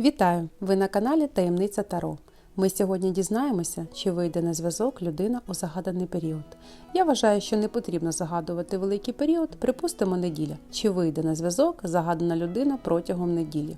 Вітаю! Ви на каналі Таємниця Таро. Ми сьогодні дізнаємося, чи вийде на зв'язок людина у загаданий період. Я вважаю, що не потрібно загадувати великий період, припустимо неділя. Чи вийде на зв'язок загадана людина протягом неділі.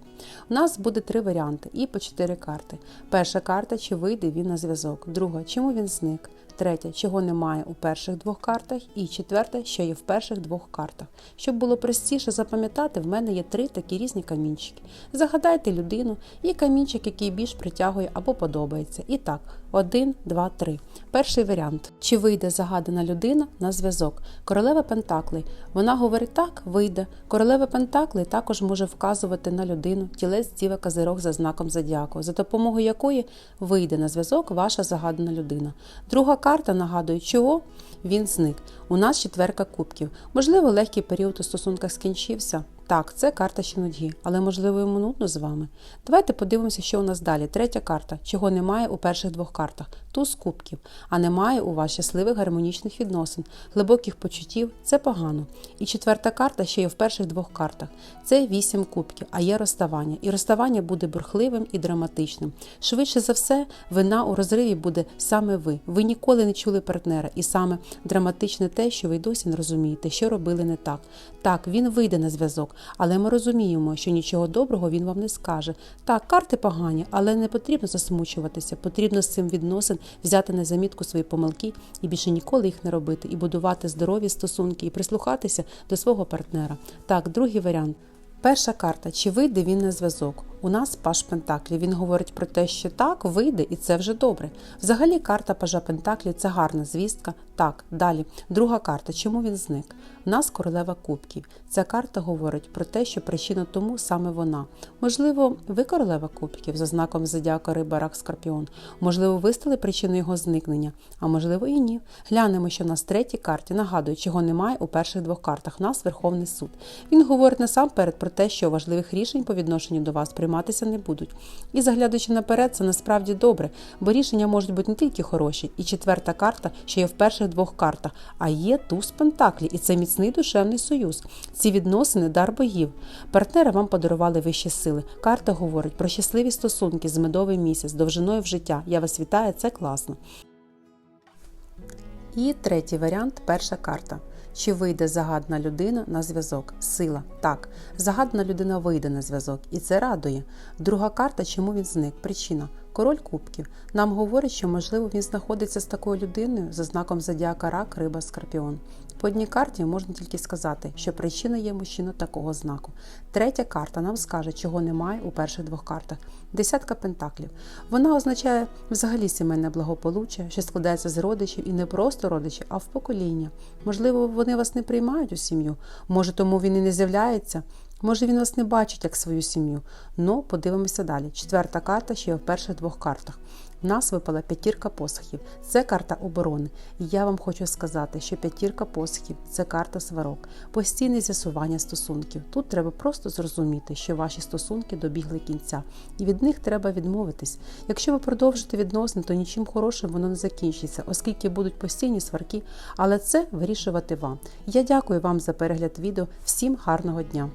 У нас буде три варіанти і по чотири карти. Перша карта, чи вийде він на зв'язок. Друга, чому він зник. Третє, чого немає у перших двох картах, і четверте, що є в перших двох картах. Щоб було простіше запам'ятати, в мене є три такі різні камінчики. Загадайте людину і камінчик, який більш притягує або подобається. І так, один, два, три. Перший варіант: чи вийде загадана людина на зв'язок? Королева Пентаклей. Вона говорить так, вийде. Королева Пентаклей також може вказувати на людину тілець діва казирок за знаком зодіаку, за допомогою якої вийде на зв'язок ваша загадана людина. Друга карта нагадує, чого він зник. У нас четверка кубків. Можливо, легкий період у стосунках скінчився. Так, це карта ще нудьги, але можливо йому нудно з вами. Давайте подивимося, що у нас далі. Третя карта, чого немає у перших двох картах. Туз кубків, а немає у вас щасливих гармонічних відносин, глибоких почуттів це погано. І четверта карта ще є в перших двох картах. Це вісім кубків, а є розставання. І розставання буде бурхливим і драматичним. Швидше за все, вина у розриві буде саме ви. Ви ніколи не чули партнера, і саме драматичне те, що ви досі не розумієте, що робили не так. Так, він вийде на зв'язок, але ми розуміємо, що нічого доброго він вам не скаже. Так, карти погані, але не потрібно засмучуватися. Потрібно з цим відносин взяти на замітку свої помилки і більше ніколи їх не робити, і будувати здорові стосунки, і прислухатися до свого партнера. Так, другий варіант. Перша карта, чи вийде він на зв'язок? У нас паш Пентаклі. Він говорить про те, що так, вийде, і це вже добре. Взагалі, карта пажа Пентаклі це гарна звістка. Так, далі. Друга карта. Чому він зник? У нас королева кубків. Ця карта говорить про те, що причина тому саме вона. Можливо, ви королева кубків за знаком зодіака риба, рак, скорпіон. Можливо, ви стали причиною його зникнення, а можливо і ні. Глянемо, що в третій карті нагадує, чого немає у перших двох картах. У нас Верховний суд. Він говорить насамперед про те, що важливих рішень по відношенню до вас прийматися не будуть. І заглядаючи наперед, це насправді добре, бо рішення можуть бути не тільки хороші. І четверта карта, що є в перших двох картах, а є туз Пентаклі, і це міцний душевний союз. Ці відносини дар богів. Партнери вам подарували вищі сили. Карта говорить про щасливі стосунки з медовий місяць, довжиною в життя. Я вас вітаю, це класно. І третій варіант перша карта. Чи вийде загадна людина на зв'язок? Сила. Так, загадна людина вийде на зв'язок, і це радує. Друга карта, чому він зник? Причина. Король кубків. Нам говорить, що, можливо, він знаходиться з такою людиною за знаком зодіака рак, риба, скорпіон. По одній карті можна тільки сказати, що причина є мужчина такого знаку. Третя карта нам скаже, чого немає у перших двох картах. Десятка пентаклів. Вона означає взагалі сімейне благополуччя, що складається з родичів і не просто родичів, а в покоління. Можливо, вони вас не приймають у сім'ю, може, тому він і не з'являється. Може, він вас не бачить як свою сім'ю. Ну, подивимося далі. Четверта карта ще є в перших двох картах. У нас випала п'ятірка посохів. Це карта оборони. І я вам хочу сказати, що п'ятірка посохів це карта сварок, постійне з'ясування стосунків. Тут треба просто зрозуміти, що ваші стосунки добігли кінця, і від них треба відмовитись. Якщо ви продовжите відносини, то нічим хорошим воно не закінчиться, оскільки будуть постійні сварки, але це вирішувати вам. Я дякую вам за перегляд відео. Всім гарного дня!